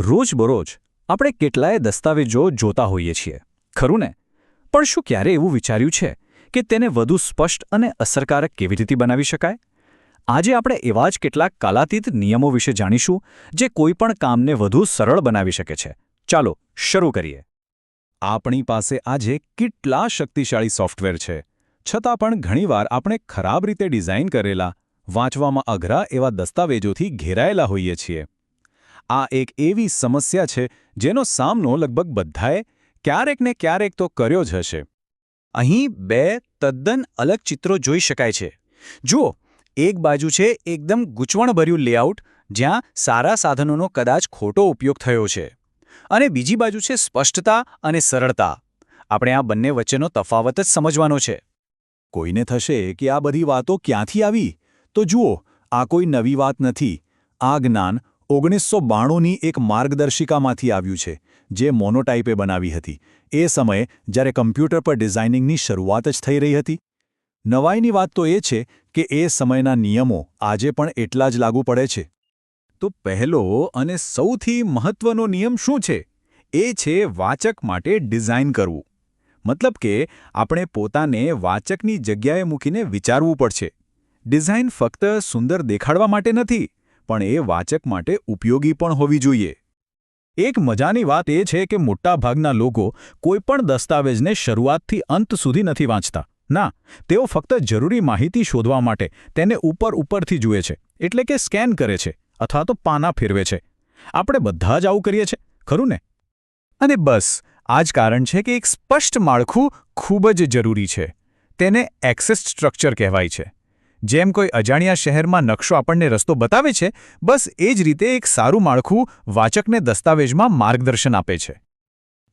રોજબરોજ આપણે કેટલાય દસ્તાવેજો જોતા હોઈએ છીએ. ખરું ને? પણ શું ક્યારે એવું વિચાર્યું છે કે તેને વધુ સ્પષ્ટ અને અસરકારક કેવી રીતે બનાવી શકાય? આજે આપણે એવા જ કેટલાક કાલાતીત નિયમો વિશે જાણીશું જે કોઈપણ કામને વધુ સરળ બનાવી શકે છે. ચાલો, શરૂ કરીએ. આપણી પાસે આજે કેટલા શક્તિશાળી સોફ્ટવેર છે. છતાં પણ ઘણીવાર આપણે ખરાબ રીતે ડિઝાઇન કરેલા, વાંચવામાં અઘરા એવા દસ્તાવેજોથી ઘેરાયેલા હોઈએ છીએ. આ એક એવી સમસ્યા છે જેનો સામનો લગભગ બધાએ ક્યારેક ને ક્યારેક તો કર્યો જ હશે. અહીં બે તદ્દન અલગ ચિત્રો જોઈ શકાય છે. જુઓ, એક બાજુ છે એકદમ ગૂંચવણભર્યું લેઆઉટ, જ્યાં સારા સાધનોનો કદાચ ખોટો ઉપયોગ થયો છે. અને બીજી બાજુ છે સ્પષ્ટતા અને સરળતા. આપણે આ બંને વચ્ચેનો તફાવત જ સમજવાનો છે. કોઈને થશે કે આ બધી વાતો ક્યાંથી આવી? તો જુઓ, આ કોઈ નવી વાત નથી. આ જ્ઞાન ઓગણીસો બાણુંની એક માર્ગદર્શિકામાંથી આવ્યું છે, જે મોનોટાઇપે બનાવી હતી. એ સમયે, જ્યારે કમ્પ્યુટર પર ડિઝાઇનિંગની શરૂઆત જ થઈ રહી હતી. નવાઈની વાત તો એ છે કે એ સમયના નિયમો આજે પણ એટલા જ લાગુ પડે છે. તો પહેલો અને સૌથી મહત્વનો નિયમ શું છે? એ છે વાચક માટે ડિઝાઇન કરવું. મતલબ કે, આપણે પોતાને વાચકની જગ્યાએ મૂકીને વિચારવું પડશે. ડિઝાઇન ફક્ત સુંદર દેખાડવા માટે નથી પણ એ વાચક માટે ઉપયોગી પણ હોવી જોઈએ. એક મજાની વાત એ છે કે મોટાભાગના લોકો કોઈપણ દસ્તાવેજને શરૂઆતથી અંત સુધી નથી વાંચતા. ના, તેઓ ફક્ત જરૂરી માહિતી શોધવા માટે તેને ઉપર ઉપરથી જુએ છે, એટલે કે સ્કેન કરે છે, અથવા તો પાના ફેરવે છે. આપણે બધા જ આવું કરીએ છીએ ખરું ને? અને બસ, આ જ કારણ છે કે એક સ્પષ્ટ માળખું ખૂબ જ જરૂરી છે. તેને એક્સેસ સ્ટ્રક્ચર કહેવાય છે. જેમ કોઈ અજાણ્યા શહેરમાં નકશો આપણને રસ્તો બતાવે છે, બસ એ જ રીતે એક સારું માળખું વાચકને દસ્તાવેજમાં માર્ગદર્શન આપે છે.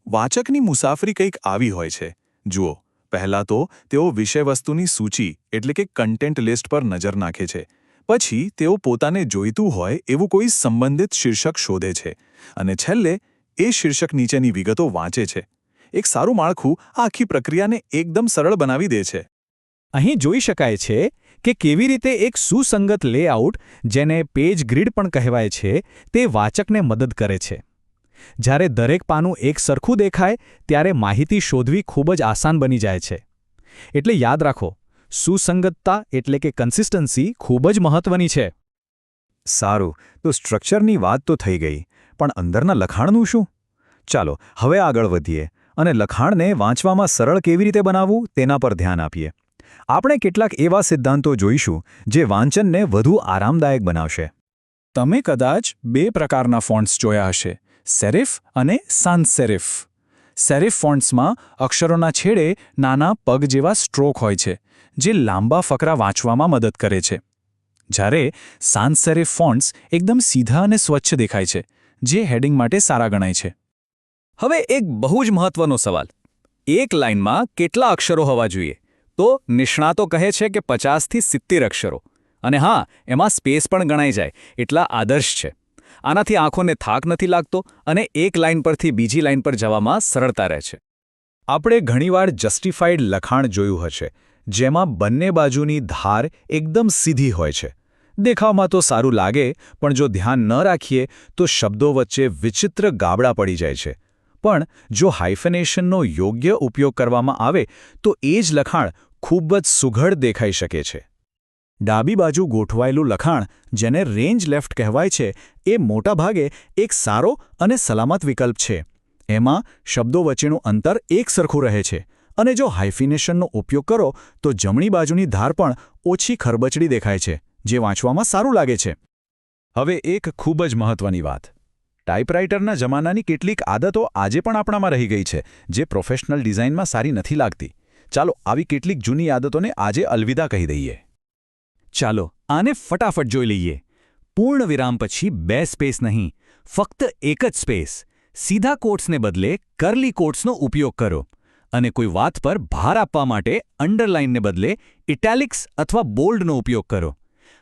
વાચકની મુસાફરી કંઈક આવી હોય છે. જુઓ, પહેલાં તો તેઓ વિષયવસ્તુની સૂચિ, એટલે કે કન્ટેન્ટ લિસ્ટ પર નજર નાખે છે. પછી તેઓ પોતાને જોઈતું હોય એવું કોઈ સંબંધિત શીર્ષક શોધે છે. અને છેલ્લે, એ શીર્ષક નીચેની વિગતો વાંચે છે. એક સારું માળખું આ આખી પ્રક્રિયાને એકદમ સરળ બનાવી દે છે. અહીં જોઈ શકાય છે કે કેવી રીતે એક સુસંગત લેઆઉટ, જેને પેજ ગ્રીડ પણ કહેવાય છે, તે વાચકને મદદ કરે છે. જ્યારે દરેક પાનું એક સરખું દેખાય, ત્યારે માહિતી શોધવી ખૂબ જ આસાન બની જાય છે. એટલે યાદ રાખો, સુસંગતતા એટલે કે કન્સિસ્ટન્સી ખૂબ જ મહત્વની છે. સારું, તો સ્ટ્રક્ચરની વાત તો થઈ ગઈ, પણ અંદરના લખાણનું શું? ચાલો, હવે આગળ વધીએ, અને લખાણને વાંચવામાં સરળ કેવી રીતે બનાવવું, તેના પર ધ્યાન આપીએ. આપણે કેટલાક એવા સિદ્ધાંતો જોઈશું જે વાંચનને વધુ આરામદાયક બનાવશે. તમે કદાચ બે પ્રકારના ફોન્ટ્સ જોયા હશે સેરિફ અને સાન્સ સેરિફ સેરિફ ફોન્ટ્સમાં અક્ષરોના છેડે નાના પગ જેવા સ્ટ્રોક હોય છે, જે લાંબા ફકરા વાંચવામાં મદદ કરે છે. જ્યારે સાન્સ સેરિફ ફોન્ટ્સ એકદમ સીધા અને સ્વચ્છ દેખાય છે, જે હેડિંગ માટે સારા ગણાય છે. હવે એક બહુ જ મહત્વનો સવાલ. એક લાઇનમાં કેટલા અક્ષરો હોવા જોઈએ? તો નિષ્ણાતો કહે છે કે પચાસથી સિત્તેર અક્ષરો. અને હા, એમાં સ્પેસ પણ ગણાઈ જાય, એટલા આદર્શ છે. આનાથી આંખોને થાક નથી લાગતો અને એક લાઇન પરથી બીજી લાઇન પર જવામાં સરળતા રહે છે. આપણે ઘણીવાર જસ્ટિફાઈડ લખાણ જોયું હશે, જેમાં બંને બાજુની ધાર એકદમ સીધી હોય છે. દેખાવમાં તો સારું લાગે, પણ જો ધ્યાન ન રાખીએ, તો શબ્દો વચ્ચે વિચિત્ર ગાબડા પડી જાય છે. પણ જો હાઇફનેશનનો યોગ્ય ઉપયોગ કરવામાં આવે, તો એ જ લખાણ ખૂબ જ સુઘડ દેખાઈ શકે છે. ડાબી બાજુ ગોઠવાયેલું લખાણ, જેને રેન્જ લેફ્ટ કહેવાય છે, એ મોટાભાગે એક સારો અને સલામત વિકલ્પ છે. એમાં શબ્દો વચ્ચેનું અંતર એક સરખું રહે છે. અને જો હાઇફિનેશનનો ઉપયોગ કરો, તો જમણી બાજુની ધાર પણ ઓછી ખરબચડી દેખાય છે, જે વાંચવામાં સારું લાગે છે. હવે એક ખૂબ જ મહત્વની વાત. ટાઈપરાઇટરના જમાનાની કેટલીક આદતો આજે પણ આપણામાં રહી ગઈ છે, જે પ્રોફેશનલ ડિઝાઇનમાં સારી નથી લાગતી. ચાલો આવી કેટલીક જૂની આદતોને આજે અલવિદા કહી દઈએ. ચાલો આને ફટાફટ જોઈ લઈએ. પૂર્ણ વિરામ પછી બે સ્પેસ નહીં, ફક્ત એક જ સ્પેસ. સીધા કોટ્સને બદલે કરલી કોટ્સનો ઉપયોગ કરો અને કોઈ વાત પર ભાર આપવા માટે અંડરલાઇનને બદલે ઇટેલિક્સ અથવા બોલ્ડનો ઉપયોગ કરો.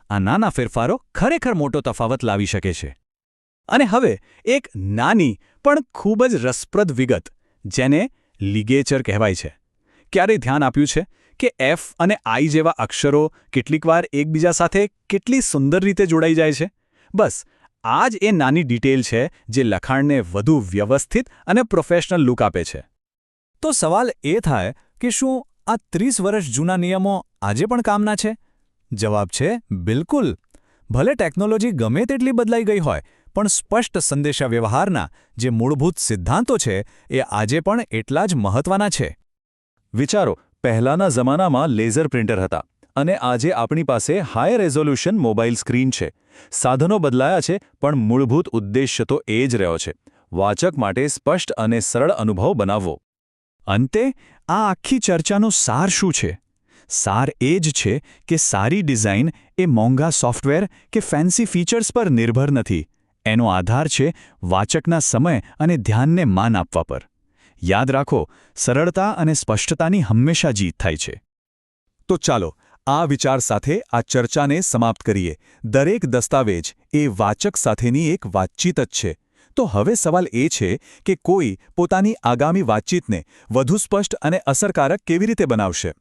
આ નાના ફેરફારો ખરેખર મોટો તફાવત લાવી શકે છે. અને હવે એક નાની પણ ખૂબ જ રસપ્રદ વિગત, જેને લિગેચર કહેવાય છે. ક્યારેય ધ્યાન આપ્યું છે કે એફ અને આઈ જેવા અક્ષરો કેટલીકવાર એકબીજા સાથે કેટલી સુંદર રીતે જોડાઈ જાય છે? બસ, આ જ એ નાની ડિટેલ છે જે લખાણને વધુ વ્યવસ્થિત અને પ્રોફેશનલ લુક આપે છે. તો સવાલ એ થાય કે શું આ ત્રીસ વર્ષ જૂના નિયમો આજે પણ કામના છે? જવાબ છે, બિલકુલ. ભલે ટેકનોલોજી ગમે તેટલી બદલાઈ ગઈ હોય, પણ સ્પષ્ટ સંદેશાવ્યવહારના જે મૂળભૂત સિદ્ધાંતો છે એ આજે પણ એટલા જ મહત્વના છે. વિચારો, પહેલાના જમાનામાં લેઝર પ્રિન્ટર હતા અને આજે આપણી પાસે હાઈ રેઝોલ્યુશન મોબાઈલ સ્ક્રીન છે. સાધનો બદલાયા છે, પણ મૂળભૂત ઉદ્દેશ્ય તો એ જ રહ્યો છે. વાચક માટે સ્પષ્ટ અને સરળ અનુભવ બનાવવો. અંતે, આ આખી ચર્ચાનો સાર શું છે? સાર એ જ છે કે સારી ડિઝાઇન એ મોંઘા સોફ્ટવેર કે ફેન્સી ફીચર્સ પર નિર્ભર નથી. એનો આધાર છે વાચકના સમય અને ધ્યાનને માન આપવા પર. યાદ રાખો, સરળતા અને સ્પષ્ટતાની હંમેશા જીત થાય છે. તો ચાલો, આ વિચાર સાથે આ ચર્ચાને સમાપ્ત કરીએ. દરેક દસ્તાવેજ એ વાચક સાથેની એક વાતચીત જ છે. તો હવે સવાલ એ છે કે કોઈ પોતાની આગામી વાતચીતને વધુ સ્પષ્ટ અને અસરકારક કેવી રીતે બનાવશે?